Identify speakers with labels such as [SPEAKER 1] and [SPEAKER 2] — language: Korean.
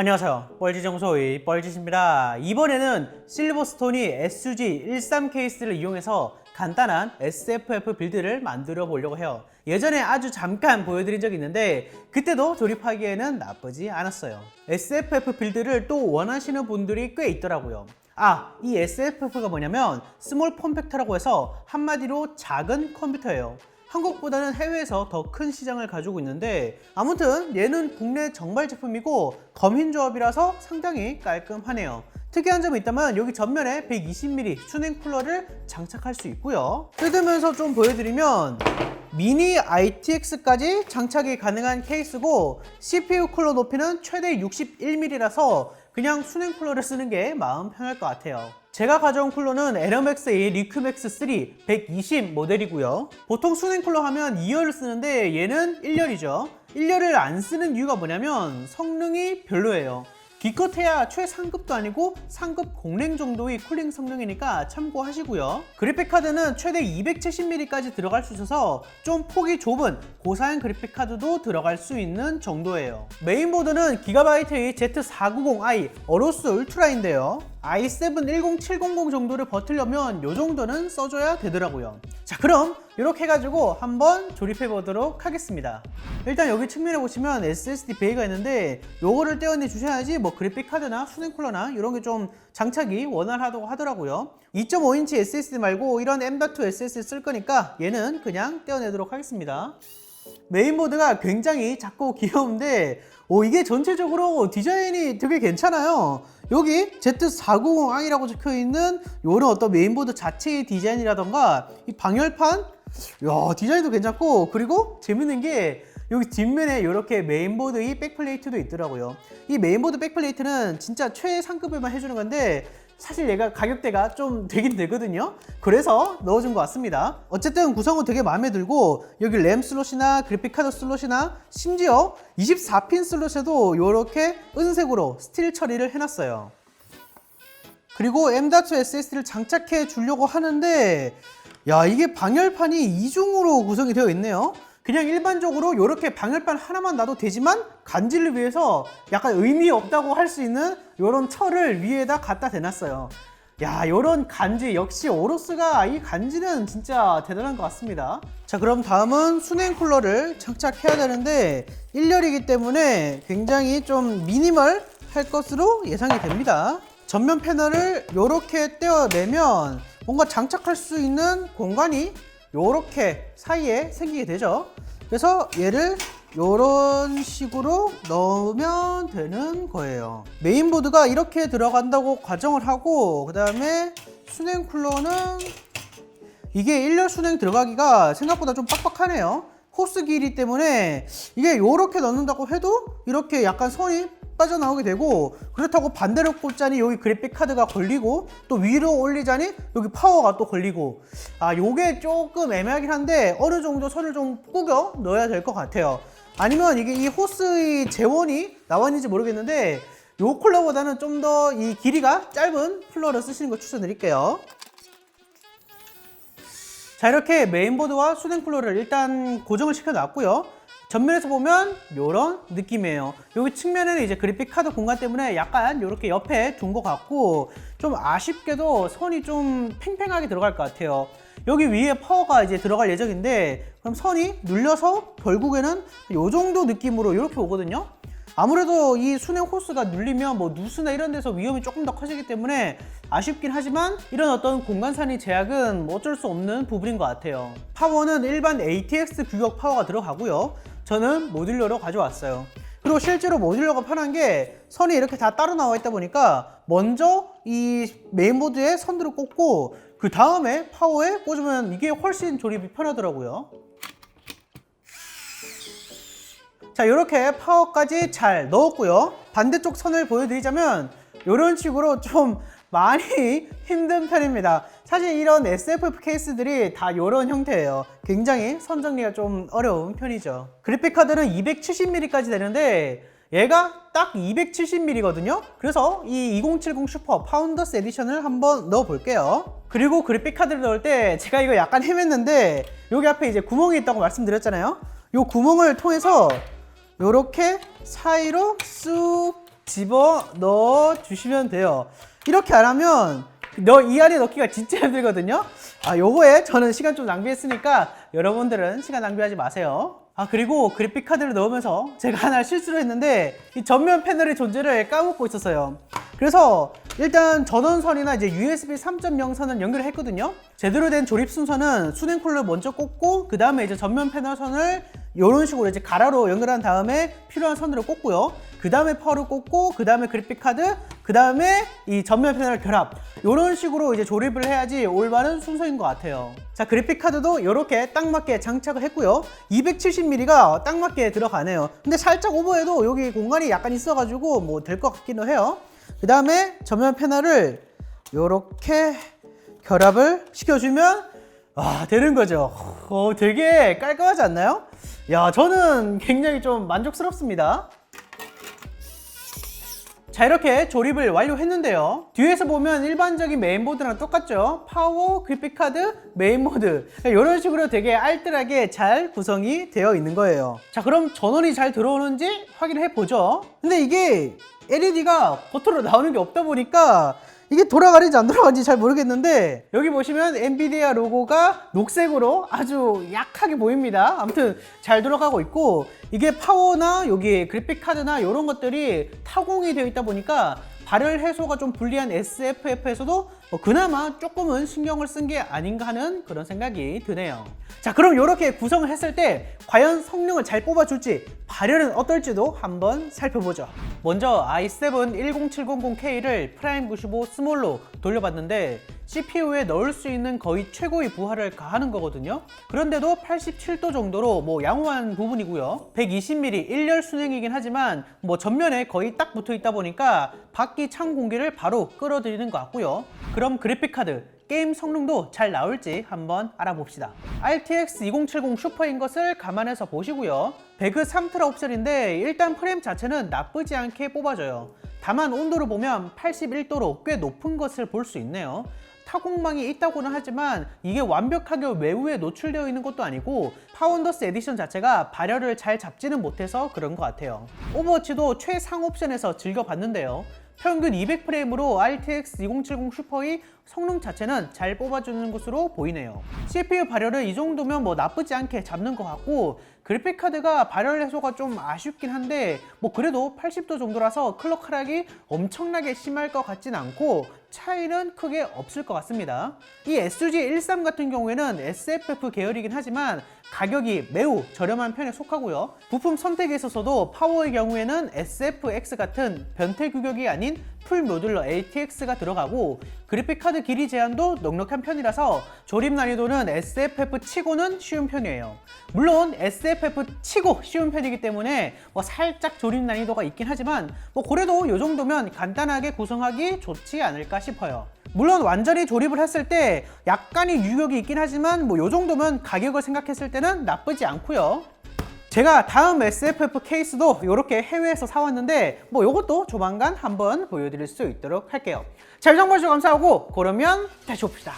[SPEAKER 1] 안녕하세요. 뻘지정소의 뻘짓입니다. 이번에는 실버스톤이 SUG 13 케이스를 이용해서 간단한 SFF 빌드를 만들어 보려고 해요. 예전에 아주 잠깐 보여드린 적이 있는데 그때도 조립하기에는 나쁘지 않았어요. SFF 빌드를 또 원하시는 분들이 꽤 있더라고요. 아, 이 SFF가 뭐냐면 스몰 폼팩터라고 해서 한마디로 작은 컴퓨터예요. 한국보다는 해외에서 더 큰 시장을 가지고 있는데 아무튼 얘는 국내 정발 제품이고 검힌 조합이라서 상당히 깔끔하네요. 특이한 점이 있다면 여기 전면에 120mm 수냉 쿨러를 장착할 수 있고요. 뜯으면서 좀 보여드리면 미니 ITX까지 장착이 가능한 케이스고 CPU 쿨러 높이는 최대 61mm라서 그냥 수냉 쿨러를 쓰는 게 마음 편할 것 같아요. 제가 가져온 쿨러는 에너맥스의 리큐맥스 3 120 모델이고요. 보통 수냉 쿨러 하면 2열을 쓰는데 얘는 1열이죠. 1열을 안 쓰는 이유가 뭐냐면 성능이 별로예요. 기껏해야 최상급도 아니고 상급 공랭 정도의 쿨링 성능이니까 참고하시고요. 그래픽 카드는 최대 270mm까지 들어갈 수 있어서 좀 폭이 좁은 고사양 그래픽 카드도 들어갈 수 있는 정도예요. 메인보드는 기가바이트의 Z490i 어로스 울트라인데요. i7 10700 정도를 버틸려면 이 정도는 써줘야 되더라고요. 자 그럼 이렇게 해가지고 한번 조립해 보도록 하겠습니다. 일단 여기 측면에 보시면 SSD 베이가 있는데 요거를 떼어내 주셔야지 뭐 그래픽 카드나 수냉 쿨러나 이런 게 좀 장착이 원활하다고 하더라고요. 2.5인치 SSD 말고 이런 M.2 SSD 쓸 거니까 얘는 그냥 떼어내도록 하겠습니다. 메인보드가 굉장히 작고 귀여운데 오 이게 전체적으로 디자인이 되게 괜찮아요. 여기 Z490i라고 적혀있는 이런 어떤 메인보드 자체의 디자인이라던가 이 방열판? 야 디자인도 괜찮고 그리고 재밌는 게 여기 뒷면에 이렇게 메인보드의 백플레이트도 있더라고요. 이 메인보드 백플레이트는 진짜 최상급에만 해주는 건데 사실 얘가 가격대가 좀 되긴 되거든요. 그래서 넣어준 것 같습니다. 어쨌든 구성은 되게 마음에 들고 여기 램 슬롯이나 그래픽카드 슬롯이나 심지어 24핀 슬롯에도 이렇게 은색으로 스틸 처리를 해놨어요. 그리고 M.2 SSD를 장착해 주려고 하는데 야 이게 방열판이 이중으로 구성이 되어 있네요. 그냥 일반적으로 이렇게 방열판 하나만 놔도 되지만 간지를 위해서 약간 의미 없다고 할 수 있는 이런 철을 위에다 갖다 대놨어요. 야, 이런 간지 역시 오로스가 이 간지는 진짜 대단한 것 같습니다. 자, 그럼 다음은 수냉 쿨러를 장착해야 되는데 1열이기 때문에 굉장히 좀 미니멀 할 것으로 예상이 됩니다. 전면 패널을 이렇게 떼어내면 뭔가 장착할 수 있는 공간이 이렇게 사이에 생기게 되죠. 그래서 얘를 이런 식으로 넣으면 되는 거예요. 메인보드가 이렇게 들어간다고 가정을 하고 그 다음에 수냉 쿨러는 이게 1열 수냉 들어가기가 생각보다 좀 빡빡하네요. 호스 길이 때문에 이게 이렇게 넣는다고 해도 이렇게 약간 선이 빠져나오게 되고 그렇다고 반대로 꽂자니 여기 그래픽 카드가 걸리고 또 위로 올리자니 여기 파워가 또 걸리고. 아 요게 조금 애매하긴 한데 어느 정도 선을 좀 꾸겨 넣어야 될 것 같아요. 아니면 이게 이 호스의 재원이 나왔는지 모르겠는데 요 쿨러보다는 좀 더 이 길이가 짧은 쿨러를 쓰시는 거 추천드릴게요. 자 이렇게 메인보드와 수냉 쿨러를 일단 고정을 시켜 놨고요 전면에서 보면 이런 느낌이에요 여기 측면에는 이제 그래픽 카드 공간 때문에 약간 이렇게 옆에 둔 것 같고 좀 아쉽게도 선이 좀 팽팽하게 들어갈 것 같아요 여기 위에 파워가 이제 들어갈 예정인데 그럼 선이 눌려서 결국에는 이 정도 느낌으로 이렇게 오거든요 아무래도 이 수냉 호스가 눌리면 뭐 누수나 이런 데서 위험이 조금 더 커지기 때문에 아쉽긴 하지만 이런 어떤 공간산이 제약은 뭐 어쩔 수 없는 부분인 것 같아요. 파워는 일반 ATX 규격 파워가 들어가고요. 저는 모듈러로 가져왔어요. 그리고 실제로 모듈러가 편한 게 선이 이렇게 다 따로 나와 있다 보니까 먼저 이 메인보드에 선들을 꽂고 그 다음에 파워에 꽂으면 이게 훨씬 조립이 편하더라고요. 자 이렇게 파워까지 잘 넣었고요 반대쪽 선을 보여드리자면 이런 식으로 좀 많이 힘든 편입니다 사실 이런 SFF 케이스들이 다 이런 형태예요. 굉장히 선 정리가 좀 어려운 편이죠. 그래픽 카드는 270mm까지 되는데 얘가 딱 270mm거든요. 그래서 이 2070 슈퍼 파운더스 에디션을 한번 넣어 볼게요. 그리고 그래픽 카드를 넣을 때 제가 이거 약간 헤맸는데 여기 앞에 이제 구멍이 있다고 말씀드렸잖아요. 이 구멍을 통해서 이렇게 사이로 쑥 집어 넣어 주시면 돼요. 이렇게 안 하면 너 이 안에 넣기가 진짜 힘들거든요. 아, 요거에 저는 시간 좀 낭비했으니까 여러분들은 시간 낭비하지 마세요. 아, 그리고 그래픽 카드를 넣으면서 제가 하나 실수를 했는데 이 전면 패널의 존재를 까먹고 있었어요. 그래서 일단 전원선이나 이제 USB 3.0 선은 연결을 했거든요. 제대로 된 조립 순서는 수냉 쿨러 먼저 꽂고 그 다음에 이제 전면 패널 선을 이런 식으로 이제 가라로 연결한 다음에 필요한 선으로 꽂고요. 그 다음에 파워를 꽂고 그 다음에 그래픽 카드 그 다음에 이 전면 패널 결합 이런 식으로 이제 조립을 해야지 올바른 순서인 것 같아요. 자 그래픽 카드도 이렇게 딱 맞게 장착을 했고요. 270mm가 딱 맞게 들어가네요. 근데 살짝 오버해도 여기 공간이 약간 있어가지고 뭐 될 것 같기도 해요. 그 다음에 전면 패널을 이렇게 결합을 시켜주면 아 되는 거죠. 어, 되게 깔끔하지 않나요? 야 저는 굉장히 좀 만족스럽습니다. 자 이렇게 조립을 완료했는데요. 뒤에서 보면 일반적인 메인보드랑 똑같죠? 파워, 그래픽카드, 메인보드. 이런 식으로 되게 알뜰하게 잘 구성이 되어 있는 거예요. 자 그럼 전원이 잘 들어오는지 확인해 보죠. 근데 이게 LED가 겉으로 나오는 게 없다 보니까 이게 돌아가는지 안 돌아가는지 잘 모르겠는데 여기 보시면 엔비디아 로고가 녹색으로 아주 약하게 보입니다. 아무튼 잘 돌아가고 있고 이게 파워나 여기 그래픽 카드나 이런 것들이 타공이 되어 있다 보니까 발열 해소가 좀 불리한 SFF에서도 뭐 그나마 조금은 신경을 쓴 게 아닌가 하는 그런 생각이 드네요. 자, 그럼 이렇게 구성을 했을 때 과연 성능을 잘 뽑아줄지 발열은 어떨지도 한번 살펴보죠. 먼저 i7 10700K를 프라임 95 스몰로 돌려봤는데 CPU에 넣을 수 있는 거의 최고의 부하를 가하는 거거든요. 그런데도 87도 정도로 뭐 양호한 부분이고요. 120mm 1열 순행이긴 하지만 뭐 전면에 거의 딱 붙어 있다 보니까 밖이 찬 공기를 바로 끌어들이는 것 같고요. 그럼 그래픽카드 게임 성능도 잘 나올지 한번 알아봅시다. RTX 2070 슈퍼인 것을 감안해서 보시고요. 배그 3트라 옵션인데 일단 프레임 자체는 나쁘지 않게 뽑아져요. 다만 온도를 보면 81도로 꽤 높은 것을 볼 수 있네요. 타공망이 있다고는 하지만 이게 완벽하게 외부에 노출되어 있는 것도 아니고 파운더스 에디션 자체가 발열을 잘 잡지는 못해서 그런 것 같아요. 오버워치도 최상 옵션에서 즐겨봤는데요. 평균 200프레임으로 RTX 2070 슈퍼의 성능 자체는 잘 뽑아주는 것으로 보이네요. CPU 발열을 이 정도면 뭐 나쁘지 않게 잡는 것 같고 그래픽 카드가 발열 해소가 좀 아쉽긴 한데 뭐 그래도 80도 정도라서 클럭 하락이 엄청나게 심할 것 같진 않고 차이는 크게 없을 것 같습니다. 이 SG13 같은 경우에는 SFF 계열이긴 하지만 가격이 매우 저렴한 편에 속하고요. 부품 선택에 있어서도 파워의 경우에는 SFX 같은 변태 규격이 아닌 풀 모듈러 ATX가 들어가고 그래픽 카드 길이 제한도 넉넉한 편이라서 조립 난이도는 SFF 치고는 쉬운 편이에요. 물론 SFF 치고 쉬운 편이기 때문에 뭐 살짝 조립 난이도가 있긴 하지만 뭐 그래도 이 정도면 간단하게 구성하기 좋지 않을까 싶어요. 물론 완전히 조립을 했을 때 약간의 유격이 있긴 하지만 뭐 이 정도면 가격을 생각했을 때는 나쁘지 않고요. 제가 다음 SFF 케이스도 이렇게 해외에서 사왔는데 뭐 이것도 조만간 한번 보여드릴 수 있도록 할게요. 잘 정보해주셔서 감사하고 그러면 다시 봅시다.